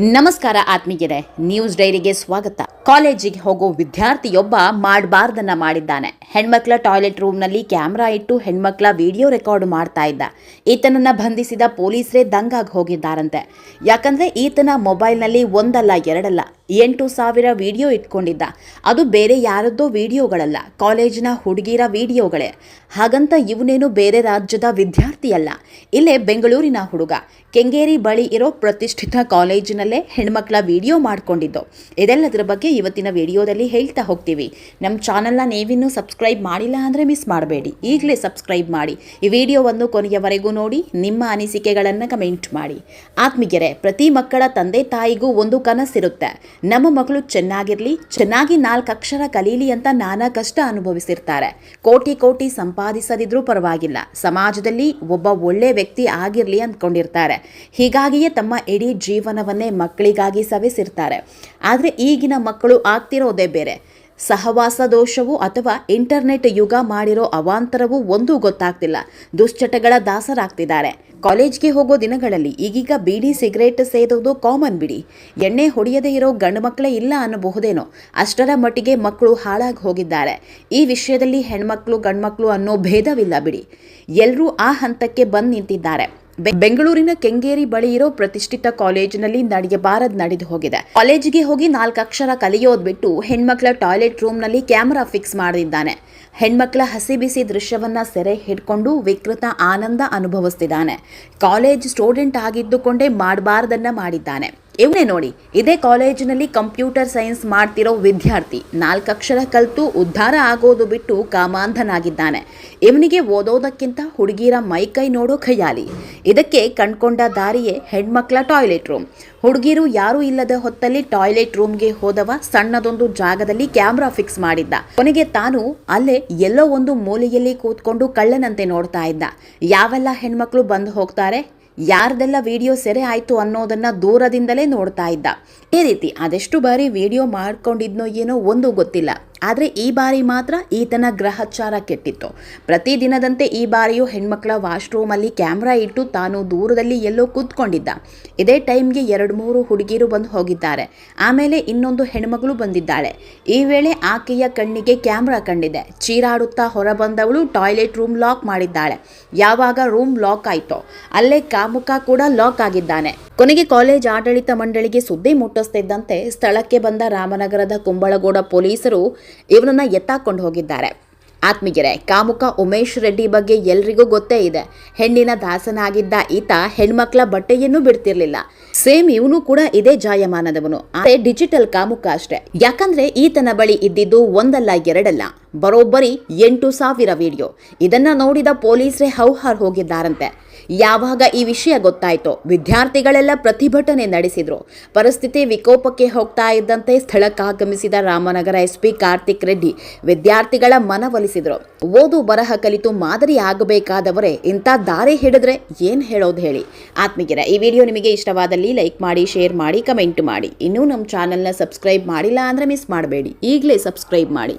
ನಮಸ್ಕಾರ ಆತ್ಮೀಯರೇ ನ್ಯೂಸ್ ಡೈರಿಗೆ ಸ್ವಾಗತ. ಕಾಲೇಜಿಗೆ ಹೋಗೋ ವಿದ್ಯಾರ್ಥಿಯೊಬ್ಬ ಮಾಡಬಾರ್ದನ್ನ ಮಾಡಿದ್ದಾನೆ. ಹೆಣ್ಮಕ್ಳ ಟಾಯ್ಲೆಟ್ ರೂಮ್ನಲ್ಲಿ ಕ್ಯಾಮ್ರಾ ಇಟ್ಟು ಹೆಣ್ಮಕ್ಳ ವಿಡಿಯೋ ರೆಕಾರ್ಡ್ ಮಾಡ್ತಾ ಇದ್ದ. ಈತನನ್ನ ಬಂಧಿಸಿದ ಪೊಲೀಸರೇ ದಂಗಾಗಿ ಹೋಗಿದ್ದಾರಂತೆ. ಯಾಕಂದ್ರೆ ಈತನ ಮೊಬೈಲ್ನಲ್ಲಿ ಒಂದಲ್ಲ ಎರಡಲ್ಲ. ಎಂಟು ಸಾವಿರ ವಿಡಿಯೋ ಇಟ್ಕೊಂಡಿದ್ದ. ಅದು ಬೇರೆ ಯಾರದ್ದೋ ವಿಡಿಯೋಗಳಲ್ಲ, ಕಾಲೇಜಿನ ಹುಡುಗಿರ ವಿಡಿಯೋಗಳೇ. ಹಾಗಂತ ಇವನೇನು ಬೇರೆ ರಾಜ್ಯದ ವಿದ್ಯಾರ್ಥಿಯಲ್ಲ. ಇಲ್ಲೇ ಬೆಂಗಳೂರಿನ ಹುಡುಗ. ಕೆಂಗೇರಿ ಬಳಿ ಇರೋ ಪ್ರತಿಷ್ಠಿತ ಕಾಲೇಜಿನಲ್ಲೇ ಹೆಣ್ಮಕ್ಳ ವಿಡಿಯೋ ಮಾಡ್ಕೊಂಡಿದ್ದು. ಇದೆಲ್ಲದರ ಬಗ್ಗೆ ಇವತ್ತಿನ ವಿಡಿಯೋದಲ್ಲಿ ಹೇಳ್ತಾ ಹೋಗ್ತೀವಿ. ನಮ್ಮ ಚಾನಲ್ನ ನೀವಿನ್ನೂ ಸಬ್ಸ್ಕ್ರೈಬ್ ಮಾಡಿಲ್ಲ ಅಂದರೆ ಮಿಸ್ ಮಾಡಬೇಡಿ. ಈಗಲೇ ಸಬ್ಸ್ಕ್ರೈಬ್ ಮಾಡಿ. ಈ ವಿಡಿಯೋವನ್ನು ಕೊನೆಯವರೆಗೂ ನೋಡಿ, ನಿಮ್ಮ ಅನಿಸಿಕೆಗಳನ್ನು ಕಮೆಂಟ್ ಮಾಡಿ. ಆತ್ಮೀಯರೇ, ಪ್ರತಿ ಮಕ್ಕಳ ತಂದೆ ತಾಯಿಗೂ ಒಂದು ಕನಸಿರುತ್ತೆ. ನಮ್ಮ ಮಗಳು ಚೆನ್ನಾಗಿರಲಿ, ಚೆನ್ನಾಗಿ ನಾಲ್ಕು ಅಕ್ಷರ ಕಲೀಲಿ ಅಂತ ನಾನಾ ಕಷ್ಟ ಅನುಭವಿಸಿರ್ತಾರೆ. ಕೋಟಿ ಕೋಟಿ ಸಂಪಾದಿಸದಿದ್ರೂ ಪರವಾಗಿಲ್ಲ. ಸಮಾಜದಲ್ಲಿ ಒಬ್ಬ ಒಳ್ಳೆ ವ್ಯಕ್ತಿ ಆಗಿರಲಿ ಅಂದ್ಕೊಂಡಿರ್ತಾರೆ. ಹೀಗಾಗಿಯೇ ತಮ್ಮ ಇಡೀ ಜೀವನವನ್ನೇ ಮಕ್ಕಳಿಗಾಗಿ ಸವೆಸಿರ್ತಾರೆ. ಆದರೆ ಈಗಿನ ಮಕ್ಕಳು ಆಗ್ತಿರೋದೇ ಬೇರೆ. ಸಹವಾಸ ದೋಷವು ಅಥವಾ ಇಂಟರ್ನೆಟ್ ಯುಗ ಮಾಡಿರೋ ಅವಾಂತರವೂ ಒಂದೂ ಗೊತ್ತಾಗ್ತಿಲ್ಲ. ದುಶ್ಚಟಗಳ ದಾಸರಾಗ್ತಿದ್ದಾರೆ. ಕಾಲೇಜ್ಗೆ ಹೋಗೋ ದಿನಗಳಲ್ಲಿ ಈಗೀಗ ಬೀಡಿ ಸಿಗರೇಟ್ ಸೇದೋದು ಕಾಮನ್ ಬಿಡಿ. ಎಣ್ಣೆ ಹೊಡೆಯದೇ ಇರೋ ಗಂಡು ಮಕ್ಕಳೇ ಇಲ್ಲ ಅನ್ನಬಹುದೇನೋ. ಅಷ್ಟರ ಮಟ್ಟಿಗೆ ಮಕ್ಕಳು ಹಾಳಾಗಿ ಹೋಗಿದ್ದಾರೆ. ಈ ವಿಷಯದಲ್ಲಿ ಹೆಣ್ಮಕ್ಳು ಗಂಡ್ಮಕ್ಳು ಅನ್ನೋ ಭೇದವಿಲ್ಲ ಬಿಡಿ. ಎಲ್ಲರೂ ಆ ಹಂತಕ್ಕೆ ಬಂದು ನಿಂತಿದ್ದಾರೆ. ಬೆಂಗಳೂರಿನ ಕೆಂಗೇರಿ ಬಳಿ ಇರೋ ಪ್ರತಿಷ್ಠಿತ ಕಾಲೇಜಿನಲ್ಲಿ ನಡೆಯಬಾರದ್ ನಡೆದು ಹೋಗಿದೆ. ಕಾಲೇಜಿಗೆ ಹೋಗಿ ನಾಲ್ಕು ಅಕ್ಷರ ಕಲಿಯೋದ್ ಬಿಟ್ಟು ಹೆಣ್ಮಕ್ಳ ಟಾಯ್ಲೆಟ್ ರೂಮ್ನಲ್ಲಿ ಕ್ಯಾಮೆರಾ ಫಿಕ್ಸ್ ಮಾಡಿದ್ದಾನೆ ಹೆಣ್ಮಕ್ಳ ಹಸಿ ಬಿಸಿ ದೃಶ್ಯವನ್ನ ಸೆರೆ ಹಿಡ್ಕೊಂಡು ವಿಕೃತ ಆನಂದ ಅನುಭವಿಸ್ತಿದ್ದಾನೆ. ಕಾಲೇಜ್ ಸ್ಟೂಡೆಂಟ್ ಆಗಿದ್ದುಕೊಂಡೇ ಮಾಡಬಾರ್ದನ್ನ ಮಾಡಿದ್ದಾನೆ. ಇವನೇ ನೋಡಿ. ಇದೇ ಕಾಲೇಜಿನಲ್ಲಿ ಕಂಪ್ಯೂಟರ್ ಸೈನ್ಸ್ ಮಾಡ್ತಿರೋ ವಿದ್ಯಾರ್ಥಿ. ನಾಲ್ಕಕ್ಷರ ಕಲಿತು ಉದ್ಧಾರ ಆಗೋದು ಬಿಟ್ಟು ಕಾಮಾಂಧನಾಗಿದ್ದಾನೆ. ಇವನಿಗೆ ಓದೋದಕ್ಕಿಂತ ಹುಡುಗಿರ ಮೈಕೈ ನೋಡೋ ಖಯಾಲಿ. ಇದಕ್ಕೆ ಕಂಡ್ಕೊಂಡ ದಾರಿಯೇ ಹೆಣ್ಮಕ್ಳ ಟಾಯ್ಲೆಟ್ ರೂಮ್. ಹುಡುಗಿರು ಯಾರೂ ಇಲ್ಲದ ಹೊತ್ತಲ್ಲಿ ಟಾಯ್ಲೆಟ್ ರೂಮ್ಗೆ ಹೋದವ ಸಣ್ಣದೊಂದು ಜಾಗದಲ್ಲಿ ಕ್ಯಾಮ್ರಾ ಫಿಕ್ಸ್ ಮಾಡಿದ್ದ. ಕೊನೆಗೆ ತಾನು ಅಲ್ಲೇ ಎಲ್ಲೋ ಒಂದು ಮೂಲೆಯಲ್ಲಿ ಕೂತ್ಕೊಂಡು ಕಳ್ಳನಂತೆ ನೋಡ್ತಾ ಇದ್ದ. ಯಾವೆಲ್ಲ ಹೆಣ್ಮಕ್ಳು ಬಂದು ಹೋಗ್ತಾರೆ? ಯಾರ್ದೆಲ್ಲ ವಿಡಿಯೋ ಸೆರೆ ಆಯಿತು ಅನ್ನೋದನ್ನ ದೂರದಿಂದಲೇ ನೋಡ್ತಾ ಇದ್ದ. ಈ ರೀತಿ ಅದೆಷ್ಟು ಬಾರಿ ವಿಡಿಯೋ ಮಾಡ್ಕೊಂಡಿದ್ನೋ ಏನೋ ಒಂದು ಗೊತ್ತಿಲ್ಲ. ಆದರೆ ಈ ಬಾರಿ ಮಾತ್ರ ಈತನ ಗ್ರಹಚಾರ ಕೆಟ್ಟಿತ್ತು. ಪ್ರತಿದಿನದಂತೆ ಈ ಬಾರಿಯೂ ಹೆಣ್ಮಕ್ಳ ವಾಶ್ರೂಮಲ್ಲಿ ಕ್ಯಾಮ್ರಾ ಇಟ್ಟು ತಾನು ದೂರದಲ್ಲಿ ಎಲ್ಲೋ ಕೂತ್ಕೊಂಡಿದ್ದ. ಇದೇ ಟೈಮ್ಗೆ ಎರಡು ಮೂರು ಹುಡುಗಿರು ಬಂದು ಹೋಗಿದ್ದಾರೆ. ಆಮೇಲೆ ಇನ್ನೊಂದು ಹೆಣ್ಮಗಳು ಬಂದಿದ್ದಾಳೆ. ಈ ವೇಳೆ ಆಕೆಯ ಕಣ್ಣಿಗೆ ಕ್ಯಾಮ್ರಾ ಕಂಡಿದೆ. ಚೀರಾಡುತ್ತಾ ಹೊರಬಂದವಳು ಟಾಯ್ಲೆಟ್ ರೂಮ್ ಲಾಕ್ ಮಾಡಿದ್ದಾಳೆ. ಯಾವಾಗ ರೂಮ್ ಲಾಕ್ ಆಯ್ತೋ ಅಲ್ಲೇ ಕಾಮುಕ ಕೂಡ ಲಾಕ್ ಆಗಿದ್ದಾನೆ. ಕೊನೆಗೆ ಕಾಲೇಜ್ ಆಡಳಿತ ಮಂಡಳಿಗೆ ಸುದ್ದಿ ಮುಟ್ಟಿಸ್ತಿದ್ದಂತೆ ಸ್ಥಳಕ್ಕೆ ಬಂದ ರಾಮನಗರದ ಕುಂಬಳಗೌಡ ಪೊಲೀಸರು ಇವನನ್ನ ಎತ್ತಾಕೊಂಡು ಹೋಗಿದ್ದಾರೆ. ಆತ್ಮೀಯರೇ, ಕಾಮುಕ ಉಮೇಶ್ ರೆಡ್ಡಿ ಬಗ್ಗೆ ಎಲ್ರಿಗೂ ಗೊತ್ತೇ ಇದೆ. ಹೆಣ್ಣಿನ ದಾಸನಾಗಿದ್ದ ಈತ ಹೆಣ್ಮಕ್ಳ ಬಟ್ಟೆಯನ್ನು ಬಿಡ್ತಿರ್ಲಿಲ್ಲ. ಸೇಮ್ ಇವನು ಕೂಡ ಇದೇ ಜಾಯಮಾನದವನು. ಆದರೆ ಡಿಜಿಟಲ್ ಕಾಮುಕ ಅಷ್ಟೇ. ಯಾಕಂದ್ರೆ ಈತನ ಬಳಿ ಇದ್ದಿದ್ದು ಒಂದಲ್ಲ, ಎರಡಲ್ಲ. ಬರೋಬ್ಬರಿ ಎಂಟು ಸಾವಿರ ವಿಡಿಯೋ. ಇದನ್ನ ನೋಡಿದ ಪೊಲೀಸರೇ ಹೌಹಾರ್ ಹೋಗಿದ್ದಾರಂತೆ. ಯಾವಾಗ ಈ ವಿಷಯ ಗೊತ್ತಾಯಿತು ವಿದ್ಯಾರ್ಥಿಗಳೆಲ್ಲ ಪ್ರತಿಭಟನೆ ನಡೆಸಿದ್ರು. ಪರಿಸ್ಥಿತಿ ವಿಕೋಪಕ್ಕೆ ಹೋಗ್ತಾ ಇದ್ದಂತೆ ಸ್ಥಳಕ್ಕಾಗಮಿಸಿದ ರಾಮನಗರ ಎಸ್ಪಿ ಕಾರ್ತಿಕ್ ರೆಡ್ಡಿ ವಿದ್ಯಾರ್ಥಿಗಳ ಮನವೊಲಿಸಿದ್ರು ಓದು ಬರಹ ಕಲಿತು ಮಾದರಿ ಆಗಬೇಕಾದವರೇ ಇಂಥ ದಾರಿ ಹಿಡಿದ್ರೆ ಏನು ಹೇಳೋದು ಹೇಳಿ. ಆತ್ಮೀಯರ, ಈ ವಿಡಿಯೋ ನಿಮಗೆ ಇಷ್ಟವಾದಲ್ಲಿ ಲೈಕ್ ಮಾಡಿ, ಶೇರ್ ಮಾಡಿ, ಕಮೆಂಟ್ ಮಾಡಿ. ಇನ್ನೂ ನಮ್ಮ ಚಾನಲ್ನ ಸಬ್ಸ್ಕ್ರೈಬ್ ಮಾಡಿಲ್ಲ ಅಂದ್ರೆ ಮಿಸ್ ಮಾಡಬೇಡಿ. ಈಗಲೇ ಸಬ್ಸ್ಕ್ರೈಬ್ ಮಾಡಿ.